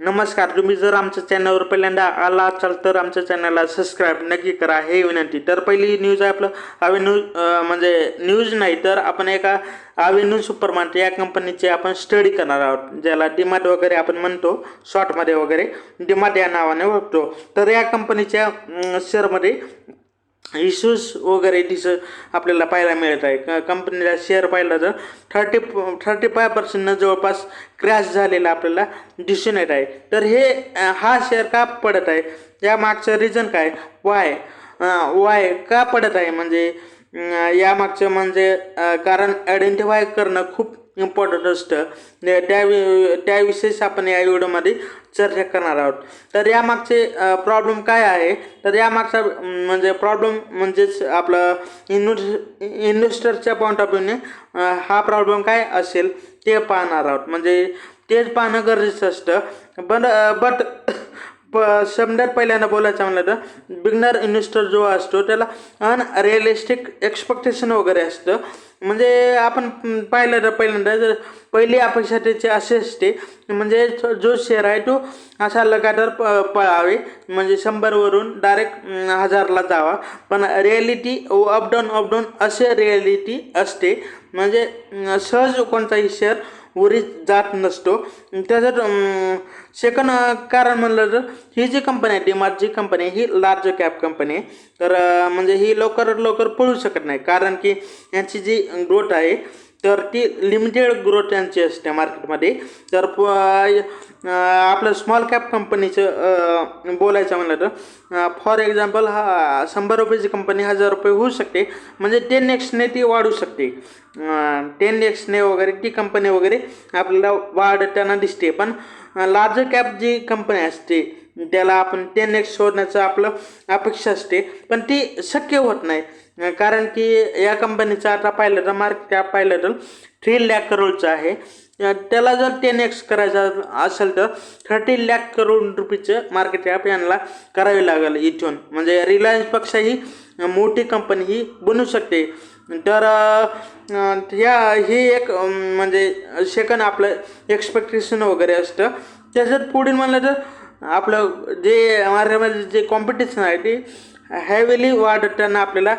नमस्कार तुम्ही जर आमच्या चॅनलवर पहिल्यांदा आला असाल तर आमच्या चॅनलला सबस्क्राईब नक्की करा. हे विनंती. तर पहिली न्यूज आहे आपलं. अवेन्यू म्हणजे न्यूज नाही तर आपण एका अवेन्यू सुपरमार्ट या कंपनीचे आपण स्टडी करणार आहोत. ज्याला डीमार्ट वगैरे आपण म्हणतो शॉर्टमध्ये वगैरे. डिमार्ट या नावाने ओळखतो. तर या कंपनीच्या शेअरमध्ये इश्यूज वगैरे तिचं आपल्याला पाहायला मिळत आहे. क कंपनीला शेअर पाहिलं तर थर्टी थर्टी फाय पर्सेंटनं जवळपास क्रॅश झालेला आपल्याला दिसून येत आहे. तर हे हा शेअर का पडत आहे? या मागचं रिझन काय? वाय वाय का पडत आहे? म्हणजे यामागचं म्हणजे कारण आयडेंटिफाय करणं खूप इम्पॉर्टंट असतं. त्या त्याविषयीच आपण या व्हिडिओमध्ये चर्चा करणार आहोत. तर यामागचे प्रॉब्लेम काय आहे? तर यामागचा म्हणजे प्रॉब्लेम म्हणजेच आपलं इन्व्हेस्ट इन्व्हेस्टरच्या पॉईंट ऑफ व्ह्यूने हा प्रॉब्लेम काय असेल ते पाहणार आहोत. म्हणजे तेच पाहणं गरजेचं असतं. पण बट प शब्दात पहिल्यांदा बोलायचं म्हणलं तर बिगनर इन्व्हेस्टर जो असतो त्याला अनरिअलिस्टिक एक्सपेक्टेशन वगैरे असतं. म्हणजे आपण पाहिलं तर पहिल्यांदा जर पहिली अपेक्षा त्याची अशी असते म्हणजे जो- शेअर आहे तो असा लगातार प पळावे. म्हणजे शंभरवरून डायरेक्ट हजारला जावा. पण reality up down up down असे रिॲलिटी असते. म्हणजे सहज कोणताही शेअर उरी जात नसतो. त्याचं सेकंड कारण म्हणलं तर ही जी कंपनी आहे डीमार्ट जी कंपनी आहे ही लार्ज कॅप कंपनी आहे. तर म्हणजे ही लवकर लवकर पळू शकत नाही. कारण की यांची जी ग्रोथ आहे तर ती लिमिटेड ग्रोथ यांची असते मार्केटमध्ये तर प आपलं स्मॉल कॅप कंपनीचं बोलायचं म्हणलं तर फॉर एक्झाम्पल हा शंभर रुपयाची कंपनी हजार रुपये होऊ शकते. म्हणजे टेन एक्सने ती वाढू शकते. टेन एक्सने वगैरे ती कंपनी वगैरे आपल्याला वाढताना दिसते. पण लार्ज कॅप जी कंपनी असते त्याला आपण टेन एक्स शोधण्याचं आपलं अपेक्षा असते. पण ती शक्य होत नाही. कारण की या कंपनीचं आता पाहिलं तर मार्केट कॅप पाहिलं तर थ्री लॅक करोडचं आहे. त्याला जर टेन एक्स करायचं असेल तर थर्टी लॅक करोड रुपीचं मार्केट कॅप यांना करावी लागेल इथून. म्हणजे रिलायन्सपेक्षा ही मोठी कंपनी ही बनू शकते. तर ह्या ही एक म्हणजे सेकंड आपलं एक्सपेक्टेशन वगैरे असतं. त्याच्यात पुढील म्हणलं तर आपलं जे मार्केटमध्ये जे कॉम्पिटिशन आहे ते हॅवीली वाढताना आपल्याला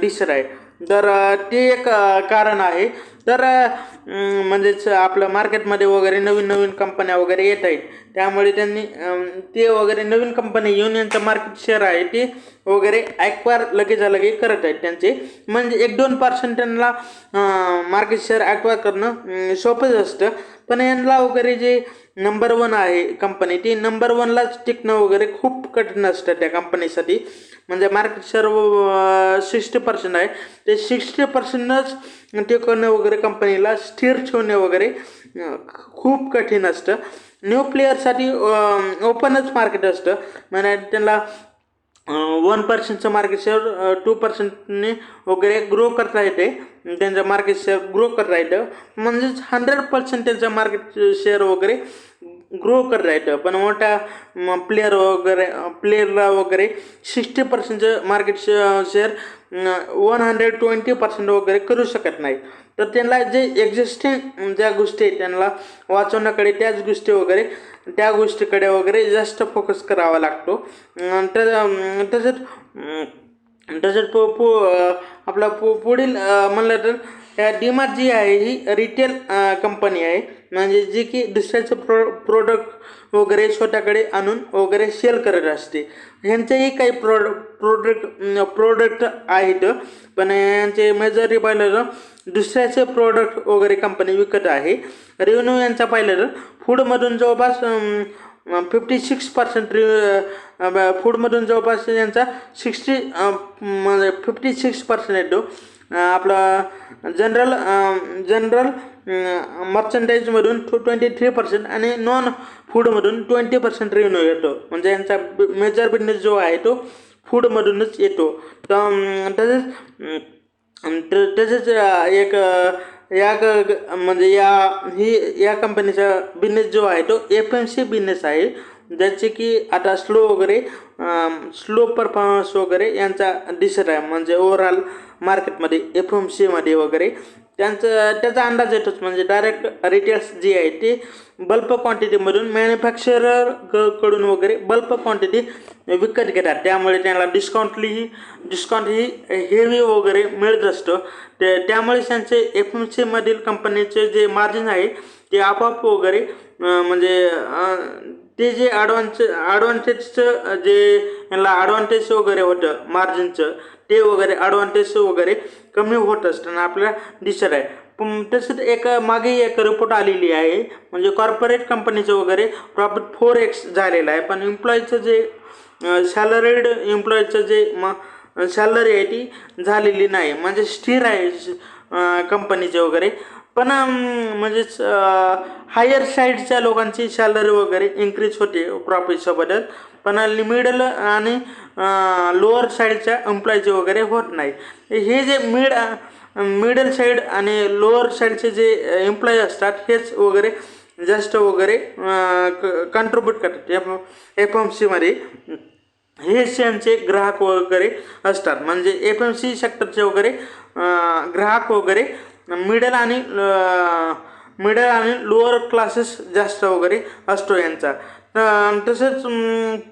दिसत आहे. तर ते एक कारण आहे. तर म्हणजेच आपलं मार्केटमध्ये वगैरे नवीन नवीन कंपन्या वगैरे येत आहेत. त्यामुळे त्यांनी ते वगैरे नवीन कंपनी येऊन यांचं मार्केट शेअर आहे ते वगैरे ॲक्वायर लगेचा लगे करत आहेत त्यांचे. म्हणजे एक दोन पर्सेंट त्यांना मार्केट शेअर ॲक्वायर करणं सोपंच असतं. पण यांना वगैरे जे नंबर वन आहे कंपनी ती नंबर वनलाच टिकणं वगैरे खूप कठीण असतं त्या कंपनीसाठी म्हणजे मार्केट शेअर सिक्स्टी पर्सेंट आहे. ते सिक्स्टी पर्सेंटच टिकवणं वगैरे कंपनीला स्थिर ठेवणे वगैरे खूप कठीण असतं. न्यू प्लेअरसाठी ओपनच मार्केट असतं. म्हणजे त्यांना वन पर्सेंटचं मार्केट शेअर टू पर्सेंटने वगैरे ग्रो करता येते. त्यांचं मार्केट शेअर ग्रो करता येतं. म्हणजेच हंड्रेड पर्सेंट त्यांचं मार्केट शेअर वगैरे ग्रो करत आहेत. पण मोठ्या प्लेअर वगैरे प्लेअरला वगैरे sixty पर्सेंटचं market share one hundred twenty percent वगैरे करू शकत नाही तर त्यांना जे एक्झिस्टिंग ज्या गोष्टी आहेत त्यांना वाचवण्याकडे त्याच गोष्टी वगैरे त्या गोष्टीकडे वगैरे जास्त फोकस करावा लागतो. तर तसंच तसंच पु पु आपला पु पुढील म्हणलं तर डीमार्ट जी आहे ही रिटेल कंपनी आहे. म्हणजे जी की दुसऱ्याचं प्रो प्रोडक्ट वगैरे स्वतःकडे आणून वगैरे सेल करत असते. ह्यांचेही काही प्रोड प्रोडक्ट प्रोडक्ट आहेत. पण यांचे मेजॉरिटी पाहिलं तर दुसऱ्याचे प्रोडक्ट वगैरे कंपनी विकत आहे. रेव्हेन्यू यांचा पाहिलं तर फूडमधून जवळपास फिफ्टी सिक्स पर्सेंट रि फूडमधून जवळपास यांचा सिक्स्टी म्हणजे फिफ्टी सिक्स पर्सेंट येतो. आपलं जनरल जनरल मर्चंडाईजमधून टू ट्वेंटी थ्री पर्सेंट आणि नॉन फूडमधून ट्वेंटी पर्सेंट रेव्हन्यू येतो. म्हणजे यांचा मेजर बिझनेस जो आहे तो फूडमधूनच येतो. तर तसेच त- तसेच एक या क म्हणजे या ही या कंपनीचा बिझनेस जो आहे तो एफ एम सी बिझनेस आहे. ज्याचे की आता स्लो वगैरे स्लो परफॉर्मन्स वगैरे यांचा दिसत आहे. म्हणजे ओव्हरऑल मार्केटमध्ये एफ एम सीमध्ये वगैरे. त्यांचं त्याचा अंदाज येतोच. म्हणजे डायरेक्ट रिटेल्स जे आहे ते बल्प क्वांटिटीमधून मॅन्युफॅक्चररकडून वगैरे बल्प क्वांटिटी विकत घेतात. त्यामुळे त्यांना डिस्काउंटलीही डिस्काउंट ही हेवी वगैरे मिळत असतं. ते त्यामुळे त्यांचे एफ एम सीमधील कंपनीचे जे मार्जिन आहे ते आपोआप वगैरे म्हणजे ते जे ॲडव्हान्स ॲडव्हान्टेजचं जे यांना ॲडव्हान्टेज वगैरे होतं मार्जिनचं ते वगैरे ॲडव्हान्टेज वगैरे कमी होत असताना आपल्याला दिसत आहे. पण तसंच एक मागे एक रिपोर्ट आलेली आहे म्हणजे कॉर्पोरेट कंपनीचं वगैरे प्रॉफिट फोर एक्स झालेलं आहे. पण एम्प्लॉईचं जे सॅलरीड एम्प्लॉईचं जे म सॅलरी आहे ती झालेली नाही. म्हणजे स्थिर आहे कंपनीचे वगैरे. पण म्हणजेच हायर साईडच्या लोकांची सॅलरी वगैरे इन्क्रीज होते प्रॉफिटसोबतच पण मिडल आणि लोअर साईडच्या एम्प्लॉईचे वगैरे होत नाही. हे जे मिड मिडल साईड आणि लोअर साईडचे जे एम्प्लॉई असतात हेच वगैरे जास्त वगैरे कंट्रीब्यूट करतात एफ एफ एम सीमध्ये हे त्यांचे ग्राहक वगैरे असतात. म्हणजे एफ एम सी सेक्टरचे वगैरे ग्राहक वगैरे मिडल आणि मिडल आणि लोअर क्लासेस जास्त वगैरे असतो यांचा. तसेच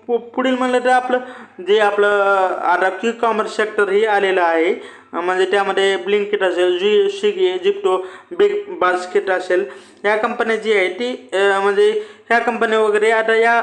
पु पुढील म्हणलं तर आपलं जे आपलं आता क्यू कॉमर्स सेक्टर हे आलेलं आहे म्हणजे त्यामध्ये ब्लिंकिट असेल जी स्विगी जिप्टो बिग बास्केट असेल ह्या कंपन्या जी आहे ती म्हणजे ह्या कंपन्या वगैरे आता या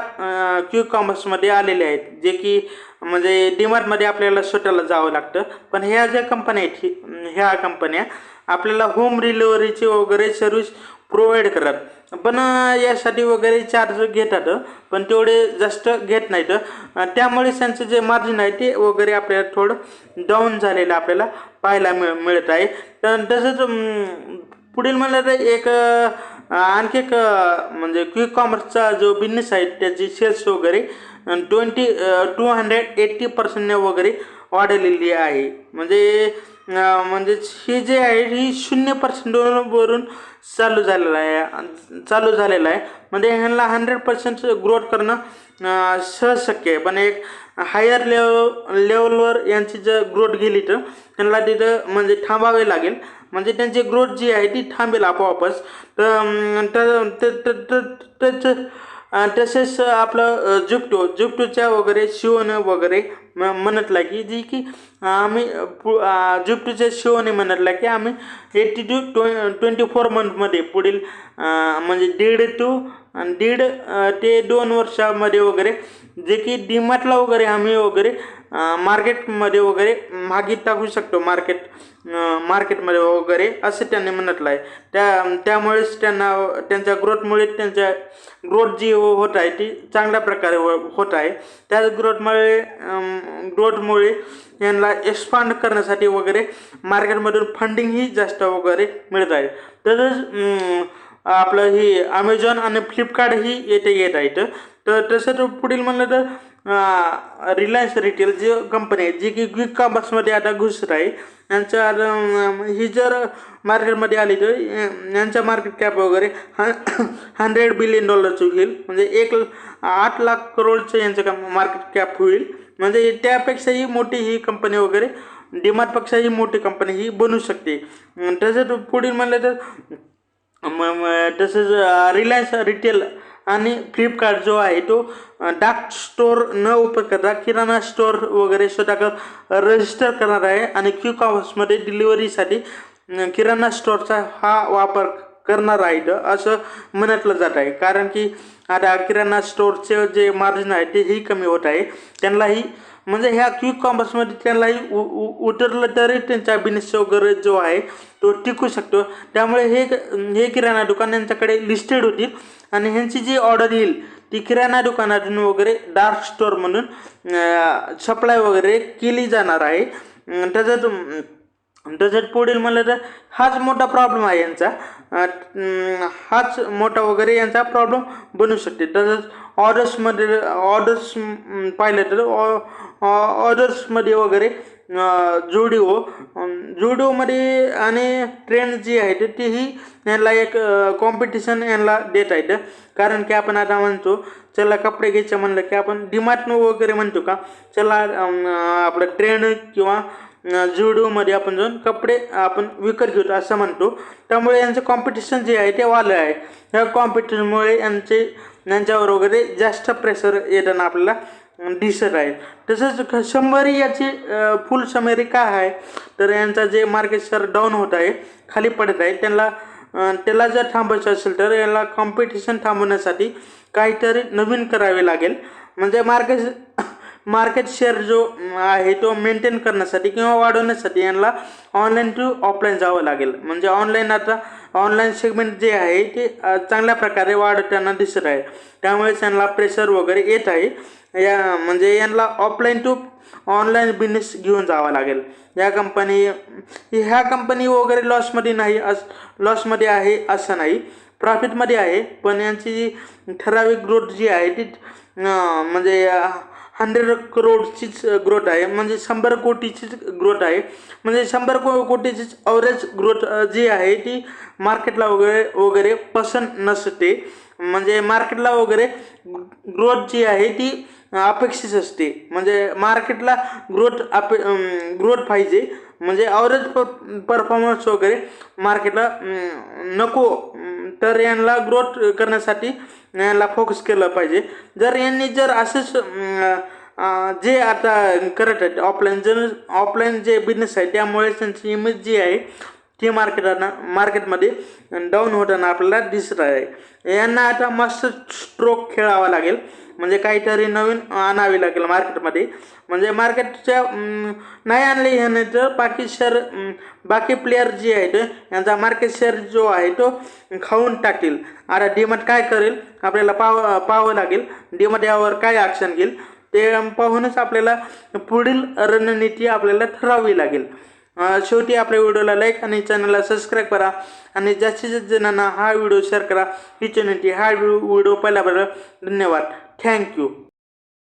क्यू कॉमर्समध्ये आलेल्या आहेत. जे की म्हणजे डीमार्टमध्ये आपल्याला स्वतःला जावं लागतं. पण ह्या ज्या कंपन्या आहेत ही- ह्या कंपन्या आपल्याला होम डिलिव्हरीची वगैरे सर्विस प्रोव्हाइड करतात. पण यासाठी वगैरे चार्ज घेतात पण तेवढे जास्त घेत नाहीत. त्यामुळे त्यांचं जे मार्जिन आहे ते वगैरे आपल्याला थोडं डाऊन झालेलं आपल्याला पाहायला मिळ मिळत आहे. तर तसंच पुढील म्हणलं तर एक आणखी एक म्हणजे क्विक कॉमर्सचा जो बिझनेस आहे त्याची सेल्स वगैरे ट्वेंटी टू हंड्रेड एट्टी पर्सेंटने वगैरे वाढलेली आहे. म्हणजे म्हणजे ही जे आहे ही शून्य पर्सेंटवरून चालू झालेलं आहे. चालू झालेलं आहे. म्हणजे ह्यांना हंड्रेड पर्सेंट ग्रोथ करणं सहज शक्य आहे. पण एक हायर लेवल लेवलवर यांची जर ग्रोथ गेली तर त्यांना तिथं म्हणजे थांबावे लागेल. म्हणजे त्यांची ग्रोथ जी आहे ती थांबेल आपोआपच. तर तसेच आपलं जुपटो जुपटोच्या वगैरे शिवणं वगैरे म्हणतला की जी की आम्ही पु शिवने म्हणतला की आम्ही eighty two twe twenty four मंथमध्ये पुढील म्हणजे दीड टू दीड ते दोन वर्षामध्ये वगैरे जे की डीमार्टला वगैरे आम्ही वगैरे मार्केटमध्ये वगैरे मागे टाकू शकतो मार्केट मार्केटमध्ये वगैरे असं त्यांनी म्हणतलं आहे त्या त्यामुळेच त्यांना त्यांच्या ग्रोथमुळे त्यांच्या ग्रोथ जी होत आहे ती चांगल्या प्रकारे हो- होत आहे. त्याच ग्रोथमुळे ग्रोथमुळे यांना एक्सपांड करण्यासाठी वगैरे मार्केटमधून फंडिंगही जास्त वगैरे मिळत आहे. तसंच आपलं ही अमेझॉन आणि फ्लिपकार्ट ही येथे येत आहेत. तर तसंच पुढील म्हणलं तर रिलायन्स रिटेल जी कंपनी आहे जी की क्विक कॉमर्समध्ये आता घुसत आहे यांच्या ही जर मार्केटमध्ये आली तर यांचा मार्केट कॅप वगैरे हंड्रेड बिलियन डॉलरचं होईल. म्हणजे एक आठ लाख करोडचं यांचं काम मार्केट कॅप होईल. म्हणजे त्यापेक्षाही मोठी ही कंपनी वगैरे डिमार्टपेक्षाही मोठी कंपनी ही बनू शकते. तसेच पुढील म्हणलं तर मग तसंच रिलायन्स रिटेल आणि फ्लिपकार्ट जो आहे तो डाक स्टोर न ओपन करता किराणा स्टोर वगैरे स्वतः रजिस्टर करणार आहे आणि क्यू कॉमर्समध्ये डिलिव्हरीसाठी किराणा स्टोअरचा हा वापर करणार आहे असं म्हणतलं जात आहे. कारण की आता किराणा स्टोअरचे जे मार्जिन आहे तेही कमी होत आहे. त्यांनाही म्हणजे ह्या क्विक कॉमर्समध्ये त्यांनाही उ उ उतरलं तरी त्यांचा बिझनेस वगैरे जो आहे तो टिकू शकतो. त्यामुळे हे हे किराणा दुकान यांच्याकडे लिस्टेड होतील आणि ह्यांची जी ऑर्डर येईल ती किराणा दुकानातून वगैरे डार्क स्टोअर म्हणून सप्लाय वगैरे केली जाणार आहे. त्याच्यात तसंच पुढील म्हणलं तर हाच मोठा प्रॉब्लेम आहे यांचा. हाच मोठा वगैरे यांचा प्रॉब्लेम बनू शकते. तसंच ऑर्डर्समध्ये ऑर्डर्स पाहिलं तर ऑर्डर्समध्ये वगैरे जुडिओ जुडिओमध्ये आणि ट्रेंड जी आहे तर तीही यांना एक कॉम्पिटिशन यांना देत आहेत. कारण की आपण आता म्हणतो चला कपडे घ्यायचे म्हणलं की आपण डिमार्ट वगैरे म्हणतो का? चला आपलं ट्रेंड किंवा जुडिओमध्ये आपण जाऊन कपडे आपण विकत घेतो असं म्हणतो. त्यामुळे यांचं कॉम्पिटिशन जे आहे ते वालं आहे. या कॉम्पिटिशनमुळे यांचे यांच्यावर वगैरे जास्त प्रेशर येताना आपल्याला दिसत आहे. तसंच शंभरी याची फुल समरी का आहे? तर यांचा जे मार्केट शेअर डाऊन होत आहे खाली पडत आहे त्यांना त्याला जर थांबायचं असेल तर याला कॉम्पिटिशन थांबवण्यासाठी काहीतरी नवीन करावे लागेल. म्हणजे मार्केट मार्केट शेअर जो आहे तो मेंटेन करण्यासाठी किंवा वाढवण्यासाठी यांना ऑनलाईन टू ऑफलाईन जावं लागेल. म्हणजे ऑनलाईन आता ऑनलाईन सेगमेंट जे आहे ते चांगल्या प्रकारे वाढताना दिसत आहे. त्यामुळे त्यांना प्रेशर वगैरे येत आहे. या म्हणजे यांना ऑफलाईन टू ऑनलाईन बिझनेस घेऊन जावा लागेल. या कंपनी ह्या कंपनी वगैरे लॉसमध्ये नाही अस लॉसमध्ये आहे असं नाही. प्रॉफिटमध्ये आहे पण यांची जी ठराविक ग्रोथ जी आहे ती म्हणजे हंड्रेड करोडचीच ग्रोथ आहे म्हणजे शंभर कोटीचीच ग्रोथ आहे. म्हणजे शंभर को कोटीचीच अवरेज ग्रोथ जी आहे ती मार्केटला वगैरे वगैरे पसंत नसते. म्हणजे मार्केटला वगैरे ग्रोथ जी आहे ती अपेक्षित असते. म्हणजे मार्केटला ग्रोथ अपे ग्रोथ पाहिजे. म्हणजे ॲव्हरेज प परफॉर्मन्स वगैरे मार्केटला नको. तर यांना ग्रोथ करण्यासाठी यांना फोकस केलं पाहिजे. जर यांनी जर असंच जे आता करत आहेत ऑफलाईन जर ऑफलाईन जे बिझनेस आहे त्यामुळे त्यांची इमेज जी आहे ती मार्केटांना मार्केटमध्ये डाऊन होताना आपल्याला दिसत आहे. यांना आता मस्त स्ट्रोक खेळावा लागेल. म्हणजे काहीतरी नवीन आणावी लागेल मार्केटमध्ये. म्हणजे मार्केटच्या नाही आणले ह्याने तर बाकी शेअर बाकी प्लेयर जे आहेत यांचा मार्केट शेअर जो आहे तो खाऊन टाकतील आता डीमट काय करेल? आपल्याला पाव पाहावं लागेल. डीमट यावर काय ॲक्शन घेईल? ते पाहूनच आपल्याला पुढील रणनीती आपल्याला ठरावी लागेल. शेवटी आपल्या व्हिडिओला लाईक आणि चॅनलला सबस्क्राईब करा. आणि जास्तीत जास्त जणांना हा व्हिडिओ शेअर करा. ही चॅनलची हा व्हिडिओ पहिल्याबरोबर. धन्यवाद. Thank you